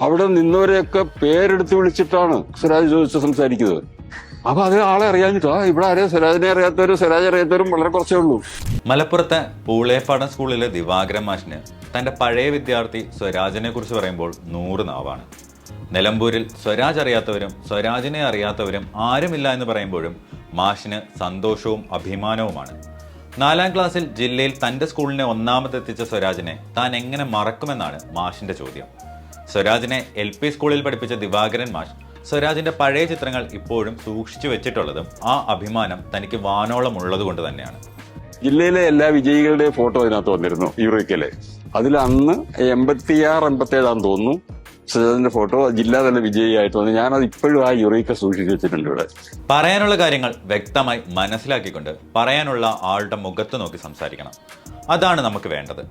അവിടെ നിന്നവരെയൊക്കെ പേരെടുത്ത് വിളിച്ചിട്ടാണ് സ്വരാജ് ചോദിച്ച് സംസാരിക്കുന്നത്. അപ്പൊ അത് ആളെ അറിയാഞ്ഞിട്ടോ ഇവിടെ ആരെയും സ്വരാജിനെ അറിയാത്തവരും സ്വരാജ് അറിയാത്തവരും വളരെ കുറച്ചേ ഉള്ളൂ. മലപ്പുറത്തെ പൂളേപ്പാടം സ്കൂളിലെ ദിവാകരൻ മാഷിന് തന്റെ പഴയ വിദ്യാർത്ഥി സ്വരാജിനെ കുറിച്ച് പറയുമ്പോൾ നൂറ് നാവാണ്. നിലമ്പൂരിൽ സ്വരാജ് അറിയാത്തവരും സ്വരാജിനെ അറിയാത്തവരും ആരുമില്ല എന്ന് പറയുമ്പോഴും മാഷിന് സന്തോഷവും അഭിമാനവുമാണ്. നാലാം ക്ലാസ്സിൽ ജില്ലയിൽ തന്റെ സ്കൂളിനെ ഒന്നാമതെത്തിച്ച സ്വരാജിനെ താൻ എങ്ങനെ മറക്കുമെന്നാണ് മാഷിന്റെ ചോദ്യം. സ്വരാജിനെ എൽ പി സ്കൂളിൽ പഠിപ്പിച്ച ദിവാകരൻ മാഷ് സ്വരാജിന്റെ പഴയ ചിത്രങ്ങൾ ഇപ്പോഴും സൂക്ഷിച്ചു വെച്ചിട്ടുള്ളതും ആ അഭിമാനം തനിക്ക് വാനോളം ഉള്ളതുകൊണ്ട് തന്നെയാണ്. ജില്ലയിലെ എല്ലാ വിജയികളുടെയും ഫോട്ടോ അതിനകത്ത് വന്നിരുന്നു യൂറോയ്ക്കലെ അതിൽ അന്ന് എൺപത്തിയാറ് എൺപത്തേഴാന്ന് തോന്നുന്നു സ്വരാജിന്റെ ഫോട്ടോ ജില്ലാതല വിജയിയായിട്ട് വന്നു. ഞാനത് ഇപ്പോഴും ആ യുറീക്ക സൂക്ഷിച്ചു വെച്ചിട്ടുണ്ട് ഇവിടെ. പറയാനുള്ള കാര്യങ്ങൾ വ്യക്തമായി മനസ്സിലാക്കിക്കൊണ്ട് പറയാനുള്ള ആളുടെ മുഖത്ത് നോക്കി സംസാരിക്കണം. അതാണ് നമുക്ക് വേണ്ടത്.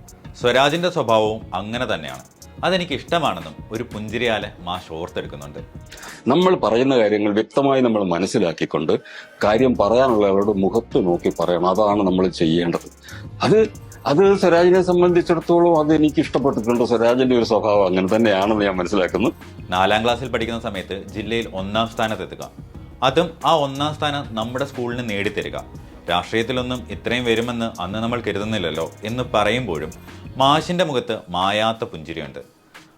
സ്വരാജിന്റെ സ്വഭാവവും അങ്ങനെ തന്നെയാണ്. അതെനിക്ക് ഇഷ്ടമാണെന്നും ഒരു പുഞ്ചിരിയാലെ മാഷ് ഓർത്തെടുക്കുന്നുണ്ട് നമ്മൾ പറയുന്ന കാര്യങ്ങൾ വ്യക്തമായി നമ്മൾ മനസ്സിലാക്കിക്കൊണ്ട് കാര്യം പറയാനുള്ള അവരുടെ മുഖത്ത് നോക്കി പറയണം. അതാണ് നമ്മൾ ചെയ്യേണ്ടത്. അത് അത് സ്വരാജിനെ സംബന്ധിച്ചിടത്തോളം അത് എനിക്ക് ഇഷ്ടപ്പെട്ടിട്ടുണ്ട് സ്വരാജിന്റെ ഒരു സ്വഭാവം അങ്ങനെ തന്നെയാണെന്ന് ഞാൻ മനസ്സിലാക്കുന്നു. നാലാം ക്ലാസ്സിൽ പഠിക്കുന്ന സമയത്ത് ജില്ലയിൽ ഒന്നാം സ്ഥാനത്തെത്തുക. അതും ആ ഒന്നാം സ്ഥാനം നമ്മുടെ സ്കൂളിന് നേടിത്തരിക. രാഷ്ട്രീയത്തിലൊന്നും ഇത്രയും വരുമെന്ന് അന്ന് നമ്മൾ കരുതുന്നില്ലല്ലോ എന്ന് പറയുമ്പോഴും മാഷിന്റെ മുഖത്ത് മായാത്ത പുഞ്ചിരിയുണ്ട്.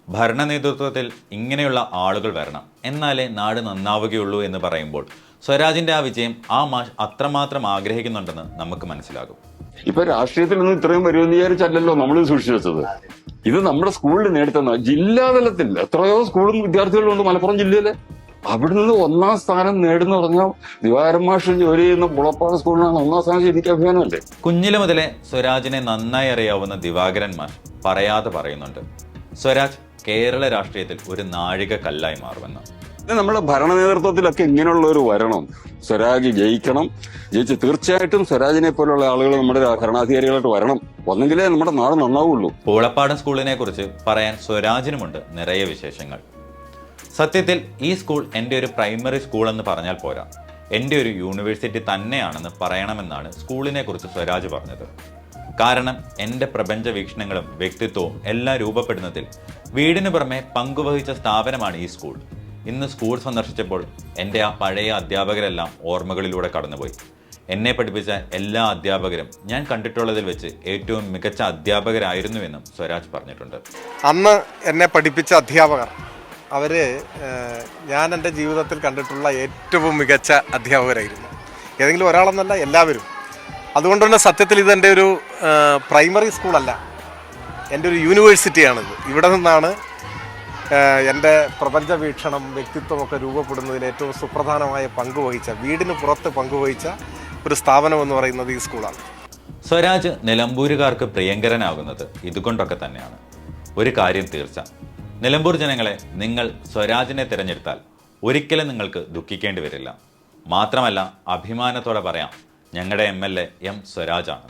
ഭരണ നേതൃത്വത്തിൽ ഇങ്ങനെയുള്ള ആളുകൾ വരണം. എന്നാലേ നാട് നന്നാവുകയുള്ളൂ എന്ന് പറയുമ്പോൾ സ്വരാജിന്റെ ആ വിജയം ആ മാഷ് അത്രമാത്രം ആഗ്രഹിക്കുന്നുണ്ടെന്ന് നമുക്ക് മനസ്സിലാകും. ഇപ്പൊ രാഷ്ട്രീയത്തിൽ നിന്ന് ഇത്രയും വരുമെന്ന് വിചാരിച്ചല്ലല്ലോ നമ്മൾ സൂക്ഷിച്ചു വെച്ചത്. ഇത് നമ്മുടെ സ്കൂളിൽ നേടിത്തന്ന ജില്ലാതലത്തിൽ എത്രയോ സ്കൂളും വിദ്യാർത്ഥികളും ഉണ്ട് മലപ്പുറം ജില്ലയിലെ. അവിടെ നിന്ന് ഒന്നാം സ്ഥാനം നേടുന്ന പറഞ്ഞാൽ ദിവാരം മാഷ് ജോലി ചെയ്യുന്ന പുളപ്പാറ സ്കൂളിനാണ് ഒന്നാം സ്ഥാനം ശരിക്കും അഭിമാനമല്ലേ? കുഞ്ഞിലെ മുതലേ സ്വരാജിനെ നന്നായി അറിയാവുന്ന ദിവാകരൻ മാഷ് പറയാതെ പറയുന്നുണ്ട് സ്വരാജ് കേരള രാഷ്ട്രീയത്തിൽ ഒരു നാഴിക കല്ലായി മാറുമെന്ന് നമ്മുടെ ഭരണ നേതൃത്വത്തിലൊക്കെ ഇങ്ങനെയുള്ള ഒരു വരണം. സ്വരാജ് ജയിക്കണം. ജയിച്ച് തീർച്ചയായിട്ടും സ്വരാജിനെ പോലുള്ള ആളുകൾ നമ്മുടെ ഭരണാധികാരികളായിട്ട് വരണം. ഒന്നെങ്കിലേ നമ്മുടെ നാട് നന്നാവുള്ളൂ. പൂളപ്പാടം സ്കൂളിനെ കുറിച്ച് പറയാൻ സ്വരാജിനുമുണ്ട് നിറയെ വിശേഷങ്ങൾ. സത്യത്തിൽ ഈ സ്കൂൾ എന്റെ ഒരു പ്രൈമറി സ്കൂൾ എന്ന് പറഞ്ഞാൽ പോരാ. എന്റെ ഒരു യൂണിവേഴ്സിറ്റി തന്നെയാണെന്ന് പറയണമെന്നാണ് സ്കൂളിനെ കുറിച്ച് സ്വരാജ് പറഞ്ഞത്. കാരണം എന്റെ പ്രപഞ്ച വീക്ഷണങ്ങളും വ്യക്തിത്വവും എല്ലാം രൂപപ്പെടുന്നതിൽ വീടിന് പുറമെ പങ്കുവഹിച്ച സ്ഥാപനമാണ് ഈ സ്കൂൾ. ഇന്ന് സ്കൂൾ സന്ദർശിച്ചപ്പോൾ എന്റെ ആ പഴയ അധ്യാപകരെല്ലാം ഓർമ്മകളിലൂടെ കടന്നുപോയി. എന്നെ പഠിപ്പിച്ച എല്ലാ അധ്യാപകരും ഞാൻ കണ്ടിട്ടുള്ളതിൽ വെച്ച് ഏറ്റവും മികച്ച അധ്യാപകരായിരുന്നു എന്നും സ്വരാജ് പറഞ്ഞിട്ടുണ്ട്. അന്ന് എന്നെ പഠിപ്പിച്ച അധ്യാപകർ അവർ ഞാൻ എന്റെ ജീവിതത്തിൽ കണ്ടിട്ടുള്ള ഏറ്റവും മികച്ച അധ്യാപകരായിരുന്നു. ഏതെങ്കിലും ഒരാളെന്നല്ല എല്ലാവരും. അതുകൊണ്ട് തന്നെ സത്യത്തിൽ ഇതെന്റെ ഒരു പ്രൈമറി സ്കൂളല്ല. എന്റെ ഒരു യൂണിവേഴ്സിറ്റിയാണിത്. ഇവിടെ നിന്നാണ് എന്റെ പ്രപഞ്ച വീക്ഷണം വ്യക്തിത്വമൊക്കെ രൂപപ്പെടുന്നതിൽ ഏറ്റവും സുപ്രധാനമായ പങ്ക് വഹിച്ച വീടിന് പുറത്ത് പങ്കുവഹിച്ച ഒരു സ്ഥാപനം എന്ന് പറയുന്നത് ഈ സ്കൂളാണ്. സ്വരാജ് നിലമ്പൂരുകാർക്ക് പ്രിയങ്കരനാകുന്നത് ഇതുകൊണ്ടൊക്കെ തന്നെയാണ്. ഒരു കാര്യം തീർച്ച. നിലമ്പൂർ ജനങ്ങളെ നിങ്ങൾ സ്വരാജിനെ തിരഞ്ഞെടുത്താൽ ഒരിക്കലും നിങ്ങൾക്ക് ദുഃഖിക്കേണ്ടി വരില്ല. മാത്രമല്ല അഭിമാനത്തോടെ പറയാം ഞങ്ങളുടെ എം എൽ എ എം സ്വരാജാണ്